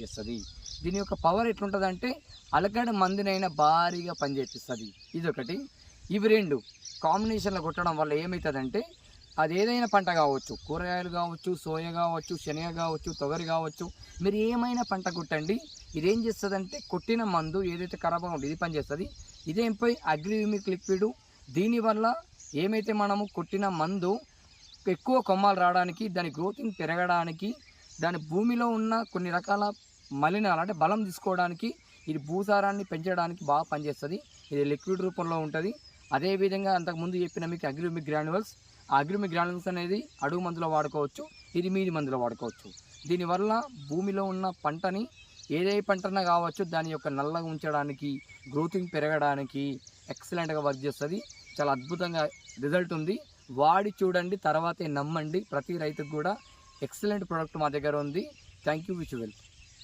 చేస్తుంది. దీని యొక్క పవర్ ఎట్లుంటుందంటే అలకడ మందినైనా భారీగా పనిచేపిస్తుంది. ఇదొకటి. ఇవి రెండు కాంబినేషన్లో కొట్టడం వల్ల ఏమవుతుందంటే అది ఏదైనా పంట కావచ్చు కూరగాయలు కావచ్చు సోయ కావచ్చు శనగ కావచ్చు తొగరి కావచ్చు మీరు ఏమైనా పంట కొట్టండి ఇదేం చేస్తుందంటే కొట్టిన మందు ఏదైతే ఖరాబ్ ఉంటుంది ఇది పనిచేస్తుంది ఇదేంపై అగ్రిమిక్ లిక్విడ్ దీనివల్ల ఏమైతే మనము కొట్టిన మందు ఎక్కువ కొమ్మలు రావడానికి దాని గ్రోతింగ్ పెరగడానికి దాని భూమిలో ఉన్న కొన్ని రకాల మలినాలు అంటే బలం తీసుకోవడానికి ఇది భూసారాన్ని పెంచడానికి బాగా పనిచేస్తుంది. ఇది లిక్విడ్ రూపంలో ఉంటుంది. అదేవిధంగా అంతకుముందు చెప్పిన మీకు అగ్రిమిక్ గ్రాన్యువల్స్ ఆ అగ్రిమిక్ గ్రాన్యువల్స్ అనేది అడుగు మందులో వాడుకోవచ్చు ఇది మీది మందులో వాడుకోవచ్చు. దీనివల్ల భూమిలో ఉన్న పంటని ఏదే పంటన కావచ్చు దాని యొక్క నల్లగా ఉంచడానికి గ్రోతింగ్ పెరగడానికి ఎక్సలెంట్గా వర్క్ చేస్తుంది. చాలా అద్భుతంగా రిజల్ట్ ఉంది. వాడి చూడండి తర్వాతే నమ్మండి. ప్రతి రైతుకు కూడా ఎక్సలెంట్ ప్రోడక్ట్ మా దగ్గర ఉంది. Thank you which well.